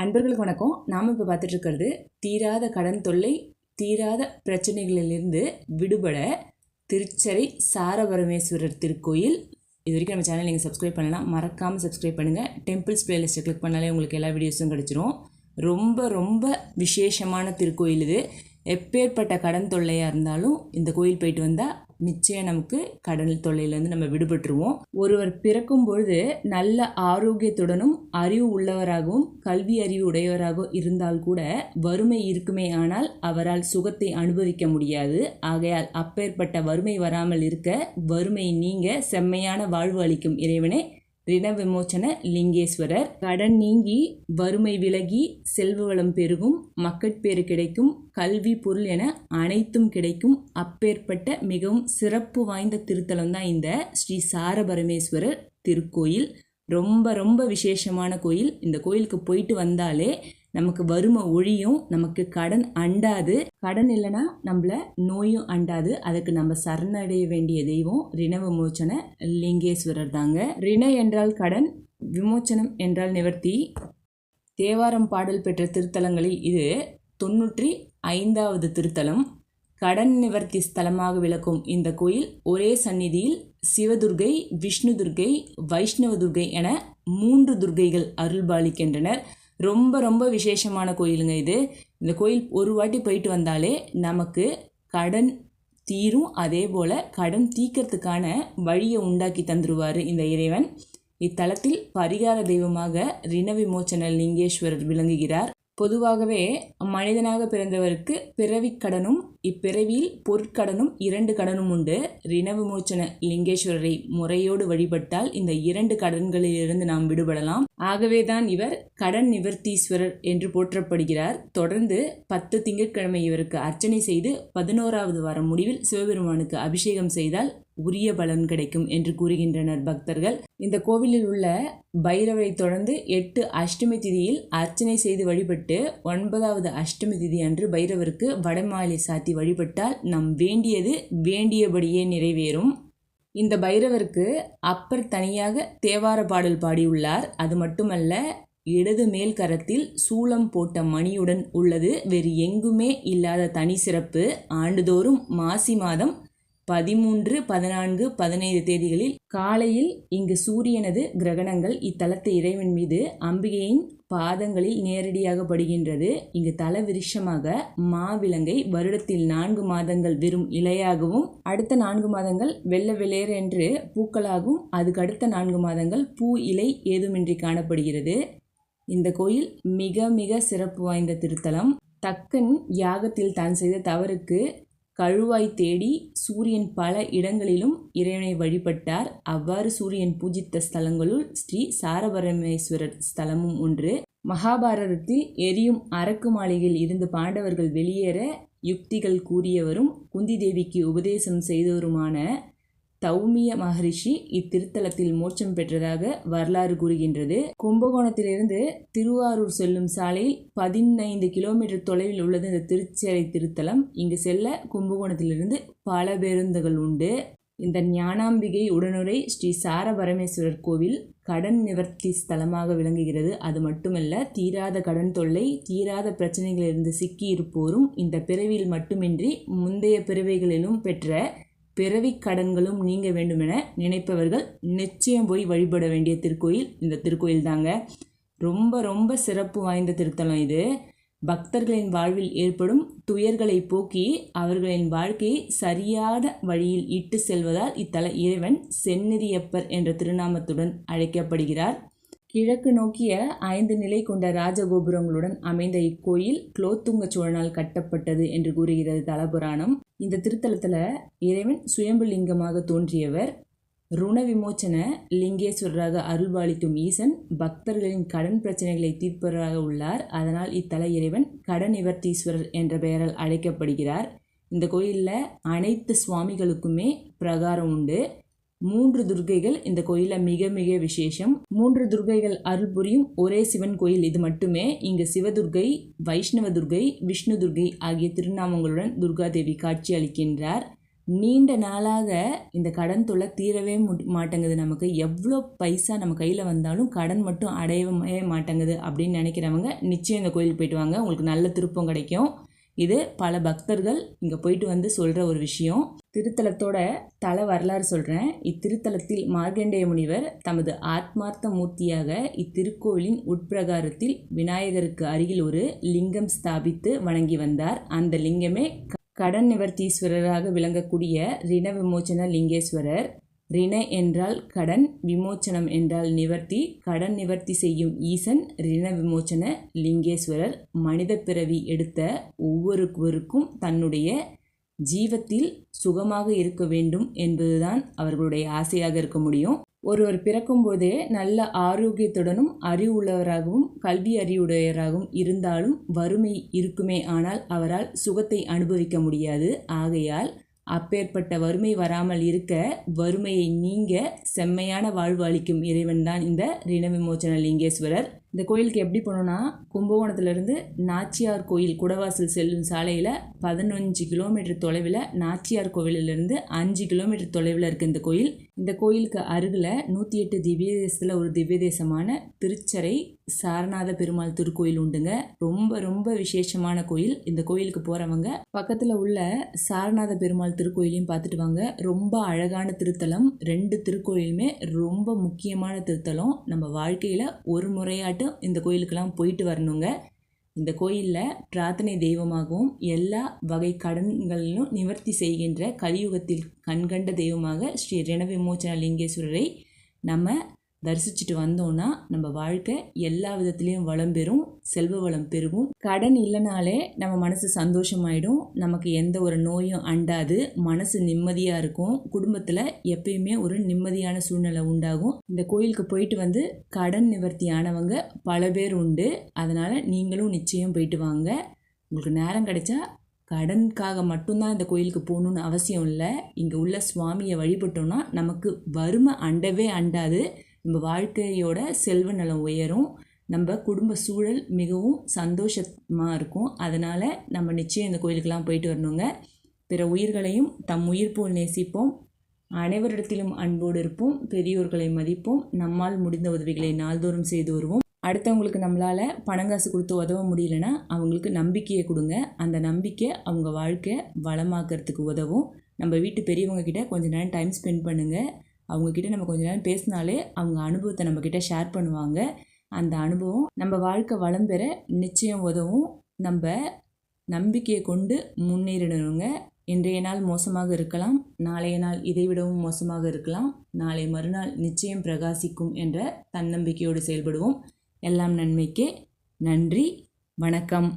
அன்பர்களுக்கு வணக்கம். நாம் இப்போ பார்த்துட்டு இருக்கிறது தீராத கடன் தொல்லை தீராத பிரச்சனைகளிலிருந்து விடுபட திருச்சரை சாரபரமேஸ்வரர் திருக்கோயில். இது வரைக்கும் நம்ம சேனல் நீங்கள் சப்ஸ்கிரைப் பண்ணலாம் மறக்காமல் சப்ஸ்கிரைப் பண்ணுங்கள் டெம்பிள்ஸ் பிளேலிஸ்ட்டை கிளிக் பண்ணாலே உங்களுக்கு எல்லா வீடியோஸும் கிடச்சிரும். ரொம்ப ரொம்ப விசேஷமான திருக்கோயில் இது. எப்பேற்பட்ட கடன் தொல்லையாக இருந்தாலும் இந்த கோயில் போயிட்டு வந்தால் நிச்சயம் நமக்கு கடல் தொல்லையிலேருந்து நம்ம விடுபட்டுருவோம். ஒருவர் பிறக்கும் பொழுது நல்ல ஆரோக்கியத்துடனும் அறிவு உள்ளவராகவும் கல்வி அறிவு உடையவராகவும் இருந்தால் கூட வறுமை இருக்குமே ஆனால் அவரால் சுகத்தை அனுபவிக்க முடியாது. ஆகையால் அப்பேற்பட்ட வறுமை வராமல் இருக்க வறுமை நீங்க செம்மையான வாழ்வு அளிக்கும் இறைவனே. ரிண விமோச்சன லிங்கேஸ்வரர். கடன் நீங்கி வறுமை விலகி செல்வ வளம் பெருகும் மக்கட்பேறு கிடைக்கும் கல்வி பொருள் என அனைத்தும் கிடைக்கும் அப்பேற்பட்ட மிகவும் சிறப்பு வாய்ந்த திருத்தலம் தான் இந்த ஸ்ரீ சாரபரமேஸ்வரர் திருக்கோயில். ரொம்ப ரொம்ப விசேஷமான கோயில். இந்த கோயிலுக்கு போயிட்டு வந்தாலே நமக்கு வறுமை ஒழியும். நமக்கு கடன் அண்டாது. கடன் இல்லைன்னா நம்மள நோயும் அண்டாது. அதுக்கு நம்ம சரணடைய வேண்டிய தெய்வம் ரிண விமோச்சன லிங்கேஸ்வரர் தாங்க. ரிண என்றால் கடன் விமோச்சனம் என்றால் நிவர்த்தி. தேவாரம் பாடல் பெற்ற திருத்தலங்களில் இது தொன்னூற்றி ஐந்தாவது திருத்தலம். கடன் நிவர்த்தி ஸ்தலமாக விளக்கும் இந்த கோயில் ஒரே சந்நிதியில் சிவதுர்கை விஷ்ணு துர்கை வைஷ்ணவ துர்கை என மூன்று துர்கைகள் அருள்பாலிக்கின்றனர். ரொம்ப ரொம்ப விசேஷமான கோயிலுங்க இது. இந்த கோயில் ஒரு வாட்டி போயிட்டு வந்தாலே நமக்கு கடன் தீரும். அதே போல் கடன் தீக்கிறதுக்கான வழியை உண்டாக்கி தந்துருவார் இந்த இறைவன். இத்தலத்தில் பரிகார தெய்வமாக ரிணவிமோச்சன லிங்கேஸ்வரர் விளங்குகிறார். பொதுவாகவே மனிதனாக பிறந்தவருக்கு பிறவிக் கடனும் இப்பிறவியில் பொருட்கடனும் இரண்டு கடனும் உண்டு. ரிணவிமோச்சன லிங்கேஸ்வரரை முறையோடு வழிபட்டால் இந்த இரண்டு கடன்களிலிருந்து நாம் விடுபடலாம். ஆகவேதான் இவர் கடன் நிவர்த்தீஸ்வரர் என்று போற்றப்படுகிறார். தொடர்ந்து பத்து திங்கட்கிழமை இவருக்கு அர்ச்சனை செய்து பதினோராவது வாரம் முடிவில் சிவபெருமானுக்கு அபிஷேகம் செய்தால் உரிய பலன் கிடைக்கும் என்று கூறுகின்றனர் பக்தர்கள். இந்த கோவிலில் உள்ள பைரவரை தொடர்ந்து எட்டு அஷ்டமி திதியில் அர்ச்சனை செய்து வழிபட்டு ஒன்பதாவது அஷ்டமி திதி அன்று பைரவருக்கு வடமாலை சாத்தி வழிபட்டால் நம் வேண்டியது வேண்டியபடியே நிறைவேறும். இந்த பைரவருக்கு அப்பர் தனியாக தேவார பாடல் பாடியுள்ளார். அது மட்டுமல்ல இடது மேல் கரத்தில் சூளம் போட்ட மணியுடன் உள்ளது. வேறு எங்குமே இல்லாத தனி சிறப்பு. ஆண்டுதோறும் மாசி மாதம் பதிமூன்று பதினான்கு பதினைந்து தேதிகளில் காலையில் இங்கு சூரியனது கிரகணங்கள் இத்தலத்து இறைவன் மீது அம்பிகையின் பாதங்களில் நேரடியாக படுகின்றது இங்கு தல விருஷமாக மாவிலங்கை வருடத்தில் நான்கு மாதங்கள் வெறும் இலையாகவும் அடுத்த நான்கு மாதங்கள் வெள்ள வெளேர் என்று பூக்களாகவும் அதுக்கு அடுத்த நான்கு மாதங்கள் பூ இலை ஏதுமின்றி காணப்படுகிறது. இந்த கோயில் மிக மிக சிறப்பு வாய்ந்த திருத்தலம். தக்கன் யாகத்தில் தான் செய்த தவறுக்கு கழுவாய் தேடி சூரியன் பல இடங்களிலும் இறைவனை வழிபட்டார். அவ்வாறு சூரியன் பூஜித்த ஸ்தலங்களுள் ஸ்ரீ சாரபரமேஸ்வரர் ஸ்தலமும் ஒன்று. மகாபாரதத்தில் எரியும் அரக்கு மாளிகையில் இருந்து பாண்டவர்கள் வெளியேற யுக்திகள் கூறியவரும் குந்தி தேவிக்கு உபதேசம் செய்தவருமான தௌமிய மகரிஷி இத்திருத்தலத்தில் மோட்சம் பெற்றதாக வரலாறு கூறுகின்றது. கும்பகோணத்திலிருந்து திருவாரூர் செல்லும் சாலையில் பதினைந்து கிலோமீட்டர் தொலைவில் உள்ளது இந்த திருச்சேரை திருத்தலம். இங்கு செல்ல கும்பகோணத்திலிருந்து பல பேருந்துகள் உண்டு. இந்த ஞானாம்பிகை உடனுரை ஸ்ரீ சார பரமேஸ்வரர் கோவில் கடன் நிவர்த்தி ஸ்தலமாக விளங்குகிறது. அது மட்டுமல்ல தீராத கடன் தொல்லை தீராத பிரச்சனைகளிலிருந்து சிக்கியிருப்போரும் இந்த பிறவியில் மட்டுமின்றி முந்தைய பிறவைகளிலும் பெற்ற பிறவி கடன்களும் நீங்க வேண்டுமென நினைப்பவர்கள் நிச்சயம் போய் வழிபட வேண்டிய திருக்கோயில் இந்த திருக்கோயில் தாங்க. ரொம்ப ரொம்ப சிறப்பு வாய்ந்த திருத்தலம் இது. பக்தர்களின் வாழ்வில் ஏற்படும் துயர்களை போக்கி அவர்களின் வாழ்க்கையை சரியான வழியில் இட்டு செல்வதால் இத்தல இறைவன் செந்நிதியப்பர் என்ற திருநாமத்துடன் அழைக்கப்படுகிறார். கிழக்கு நோக்கிய ஐந்து நிலை கொண்ட ராஜகோபுரங்களுடன் அமைந்த இக்கோயில் குலோத்துங்க சோழனால் கட்டப்பட்டது என்று கூறுகிறது தலபுராணம். இந்த திருத்தலத்தில் இறைவன் சுயம்புலிங்கமாக தோன்றியவர். ருண விமோச்சன லிங்கேஸ்வரராக அருள்பாலிக்கும் ஈசன் பக்தர்களின் கடன் பிரச்சனைகளை தீர்ப்பவராக உள்ளார். அதனால் இத்தல இறைவன் கடன் நிவர்த்தீஸ்வரர் என்ற பெயரால் அழைக்கப்படுகிறார். இந்த கோயிலில் அனைத்து சுவாமிகளுக்குமே பிரகாரம் உண்டு. மூன்று துர்கைகள் இந்த கோயிலில் மிக மிக விசேஷம். மூன்று துர்கைகள் அருள் புரியும் ஒரே சிவன் கோயில் இது மட்டுமே. இங்கு சிவதுர்கை வைஷ்ணவ துர்கை விஷ்ணு துர்கை ஆகிய திருநாமங்களுடன் துர்காதேவி காட்சி அளிக்கின்றார். நீண்ட நாளாக இந்த கடன் தொல்லை தீரவே மாட்டேங்குது நமக்கு. எவ்வளோ பைசா நம்ம கையில் வந்தாலும் கடன் மட்டும் அடையவே மாட்டேங்குது அப்படின்னு நினைக்கிறவங்க நிச்சயம் இந்த கோயிலுக்கு போயிட்டு வாங்க. உங்களுக்கு நல்ல திருப்பம் கிடைக்கும். இது பல பக்தர்கள் இங்கே போயிட்டு வந்து சொல்கிற ஒரு விஷயம். திருத்தலத்தோட தல வரலாறு சொல்கிறேன் இத்திருத்தலத்தில் மார்க்கண்டேய முனிவர் தமது ஆத்மார்த்த மூர்த்தியாக இத்திருக்கோவிலின் உட்பிரகாரத்தில் விநாயகருக்கு அருகில் ஒரு லிங்கம் ஸ்தாபித்து வணங்கி வந்தார். அந்த லிங்கமே கடன் நிவர்த்தீஸ்வரராக விளங்கக்கூடிய ரிண விமோச்சன லிங்கேஸ்வரர். ரிண என்றால் கடன் விமோச்சனம் என்றால் நிவர்த்தி கடன் நிவர்த்தி செய்யும் ஈசன் ரிண விமோச்சன லிங்கேஸ்வரர் மனித பிறவி எடுத்த ஒவ்வொருவருக்கும் தன்னுடைய ஜீவத்தில் சுகமாக இருக்க வேண்டும் என்பதுதான் அவர்களுடைய ஆசையாக இருக்க முடியும். ஒருவர் பிறக்கும்போதே நல்ல ஆரோக்கியத்துடனும் அறிவு உள்ளவராகவும் கல்வி அறிவுடையவராகவும் இருந்தாலும் வறுமை இருக்குமே ஆனால் அவரால் சுகத்தை அனுபவிக்க முடியாது. ஆகையால் அப்பேற்பட்ட வறுமை வராமல் இருக்க வறுமையை நீங்க செம்மையான வாழ்வு அளிக்கும் இறைவன் தான் இந்த ரிண விமோச்சன லிங்கேஸ்வரர். இந்த கோயிலுக்கு எப்படி போனோன்னா கும்பகோணத்துலேருந்து நாச்சியார் கோயில் குடவாசல் செல்லும் சாலையில் பதினஞ்சு கிலோமீட்டர் தொலைவில் நாச்சியார் கோவிலிருந்து அஞ்சு கிலோமீட்டர் தொலைவில் இருக்குது இந்த கோயில். இந்த கோயிலுக்கு அருகில் நூற்றி எட்டு திவ்ய தேசத்தில் ஒரு திவ்ய தேசமான திருச்சரை சாரநாத பெருமாள் திருக்கோயில் உண்டுங்க. ரொம்ப ரொம்ப விசேஷமான கோயில். இந்த கோயிலுக்கு போகிறவங்க பக்கத்தில் உள்ள சாரநாத பெருமாள் திருக்கோயிலையும் பார்த்துட்டு வாங்க. ரொம்ப அழகான திருத்தலம். ரெண்டு திருக்கோயிலுமே ரொம்ப முக்கியமான திருத்தலம். நம்ம வாழ்க்கையில் ஒரு முறையாட்டு மட்டும் இந்த கோயிலுக்கெல்லாம் போயிட்டு வரணுங்க. இந்த கோயிலில் பிரார்த்தனை தெய்வமாகவும் எல்லா வகை கடன்களிலும் நிவர்த்தி செய்கின்ற கலியுகத்தில் கண்கண்ட தெய்வமாக ஸ்ரீ ரணவிமோச்சன லிங்கேஸ்வரரை நம்ம தரிசிச்சுட்டு வந்தோம்னா நம்ம வாழ்க்கை எல்லா விதத்துலேயும் வளம் பெறும் செல்வ வளம் பெருகும். கடன் இல்லைனாலே நம்ம மனசு சந்தோஷமாயிடும். நமக்கு எந்த ஒரு நோயும் அண்டாது. மனசு நிம்மதியாக இருக்கும். குடும்பத்தில் எப்பயுமே ஒரு நிம்மதியான சூழ்நிலை உண்டாகும். இந்த கோயிலுக்கு போயிட்டு வந்து கடன் நிவர்த்தி ஆனவங்க பல பேர் உண்டு. அதனால் நீங்களும் நிச்சயம் போயிட்டு வாங்க. உங்களுக்கு நேரம் கிடைச்சா கடனுக்காக மட்டும்தான் இந்த கோயிலுக்கு போகணுன்னு அவசியம் இல்லை. இங்கே உள்ள சுவாமியை வழிபட்டோம்னா நமக்கு வறுமை அண்டவே அண்டாது. நம்ம வாழ்க்கையோட செல்வ நலம் உயரும். நம்ம குடும்ப சூழல் மிகவும் சந்தோஷமாக இருக்கும். அதனால் நம்ம நிச்சயம் இந்த கோயிலுக்கெல்லாம் போயிட்டு வரணுங்க. பிற உயிர்களையும் தம் உயிர் போல் நேசிப்போம். அனைவரிடத்திலும் அன்போடு இருப்போம். பெரியோர்களை மதிப்போம். நம்மால் முடிந்த உதவிகளை நாள்தோறும் செய்து வருவோம். அடுத்தவங்களுக்கு நம்மளால் பணங்காசு கொடுத்து உதவ முடியலன்னா அவங்களுக்கு நம்பிக்கையை கொடுங்க. அந்த நம்பிக்கை அவங்க வாழ்க்கை வளமாக்கிறதுக்கு உதவும். நம்ம வீட்டு பெரியவங்க கிட்ட கொஞ்ச நேரம் டைம் ஸ்பெண்ட் பண்ணுங்கள் அவங்கக்கிட்ட நம்ம கொஞ்ச நேரம் பேசினாலே அவங்க அனுபவத்தை நம்மக்கிட்ட ஷேர் பண்ணுவாங்க. அந்த அனுபவம் நம்ம வாழ்க்கை வளம் பெற நிச்சயம் உதவும். நம்ம நம்பிக்கையை கொண்டு முன்னேறிடணுங்க. இன்றைய நாள் மோசமாக இருக்கலாம். நாளைய நாள் இதைவிடவும் மோசமாக இருக்கலாம். நாளை மறுநாள் நிச்சயம் பிரகாசிக்கும் என்ற தன்னம்பிக்கையோடு செயல்படுவோம். எல்லாம் நன்மைக்கே நன்றி. வணக்கம்.